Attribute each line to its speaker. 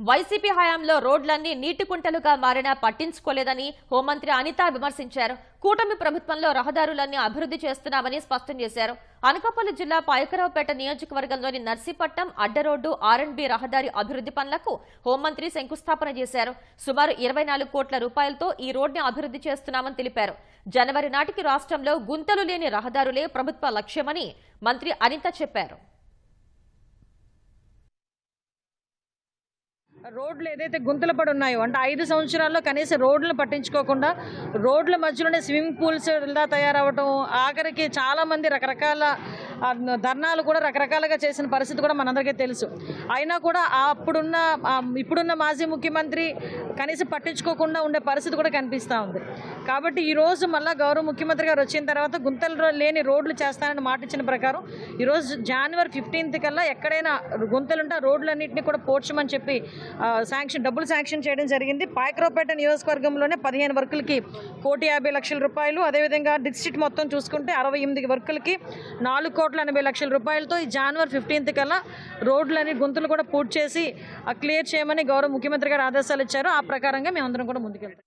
Speaker 1: YCP హయాంలో రోడ్లన్నీ నీటి కుంటలుగా మారినా పట్టించుకోలేదని హోంమంత్రి అనిత విమర్శించారు. కూటమి ప్రభుత్వంలో రహదారులన్నీ అభివృద్ధి చేస్తున్నామని స్పష్టం చేశారు. అనకాపల్లి జిల్లా పాయకరావుపేట నియోజకవర్గంలోని నర్సీపట్నం అడ్డరోడ్డు ఆర్ఎండ్బి రహదారి అభివృద్ధి పనులకు హోంమంత్రి శంకుస్థాపన చేశారు. సుమారు ఇరవై నాలుగు కోట్ల రూపాయలతో ఈ రోడ్డుని అభివృద్ధి చేస్తున్నామని తెలిపారు. జనవరి నాటికి రాష్ట్రంలో గుంతలు లేని రహదారులే ప్రభుత్వ లక్ష్యమని మంత్రి అనిత చెప్పారు.
Speaker 2: రోడ్లు ఏదైతే గుంతలు పడి ఉన్నాయో అంటే ఐదు సంవత్సరాల్లో కనీసం రోడ్లు పట్టించుకోకుండా రోడ్ల మధ్యలోనే స్విమ్మింగ్ పూల్స్ ఇలా తయారవటం ఆఖరికి చాలామంది రకరకాల ధర్నాలు కూడా రకరకాలుగా చేసిన పరిస్థితి కూడా మనందరికీ తెలుసు. అయినా కూడా అప్పుడున్న ఇప్పుడున్న మాజీ ముఖ్యమంత్రి కనీసం పట్టించుకోకుండా ఉండే పరిస్థితి కూడా కనిపిస్తూ ఉంది. కాబట్టి ఈరోజు మళ్ళీ గౌరవ ముఖ్యమంత్రి గారు వచ్చిన తర్వాత గుంతలు లేని రోడ్లు చేస్తానని మాట ఇచ్చిన ప్రకారం ఈరోజు జనవరి ఫిఫ్టీన్త్ కల్లా ఎక్కడైనా గుంతలుంటే ఆ రోడ్లన్నింటినీ కూడా పోడ్చమని చెప్పి శాంక్షన్ డబ్బులు శాంక్షన్ చేయడం జరిగింది. పాయక్రోపేట నియోజకవర్గంలోనే పదిహేను వర్కులకి కోటి యాభై లక్షల రూపాయలు అదేవిధంగా డిస్ట్రిక్ట్ మొత్తం చూసుకుంటే అరవై ఎనిమిది వర్కులకి నాలుగు కోట్ల ఎనభై లక్షల రూపాయలతో ఈ జనవరి ఫిఫ్టీన్త్ కల్లా రోడ్లని గుంతలు కూడా పూర్తి చేసి క్లియర్ చేయమని గౌరవ ముఖ్యమంత్రి గారు ఆదేశాలు ఇచ్చారు. ఆ ప్రకారంగా మేమందరం కూడా ముందుకెళ్తాం.